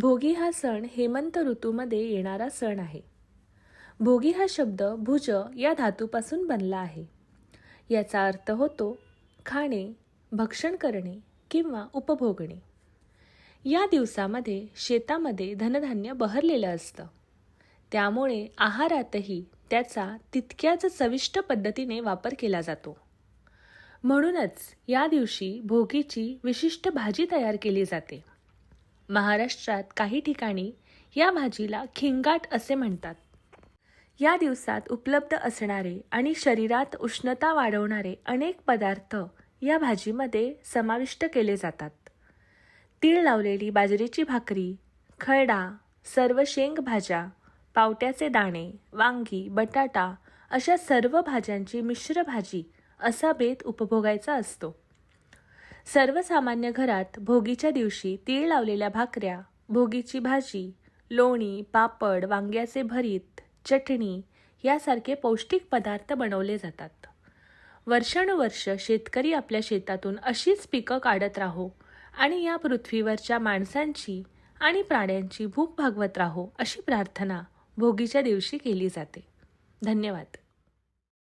भोगी हा सण हेमंत ऋतूमध्ये येणारा सण आहे. भोगी हा शब्द भुज या धातूपासून बनला आहे. याचा अर्थ होतो खाणे भक्षण करणे किंवा उपभोगणे. या दिवसामध्ये शेतामध्ये धनधान्य बहरलेलं असतं. त्यामुळे आहारातही त्याचा तितक्याच चविष्ट पद्धतीने वापर केला जातो. म्हणूनच या दिवशी भोगीची विशिष्ट भाजी तयार केली जाते. महाराष्ट्रात काही ठिकाणी या भाजीला खिंगाट असे म्हणतात. या दिवसात उपलब्ध असणारे आणि शरीरात उष्णता वाढवणारे अनेक पदार्थ या भाजीमध्ये समाविष्ट केले जातात. तीळ लावलेली बाजरीची भाकरी खरडा सर्व शेंग भाज्या पावट्याचे दाणे वांगी बटाटा अशा सर्व भाज्यांची मिश्र भाजी असा बेत उपभोगायचा असतो. सर्वसामान्य घरात भोगीच्या दिवशी तीळ लावलेल्या भाकऱ्या भोगीची भाजी लोणी पापड वांग्याचे भरीत चटणी यासारखे पौष्टिक पदार्थ बनवले जातात. वर्षानुवर्ष शेतकरी आपल्या शेतातून अशीच पिकं काढत राहो आणि या पृथ्वीवरच्या माणसांची आणि प्राण्यांची भूक भागवत राहो अशी प्रार्थना भोगीच्या दिवशी केली जाते. धन्यवाद.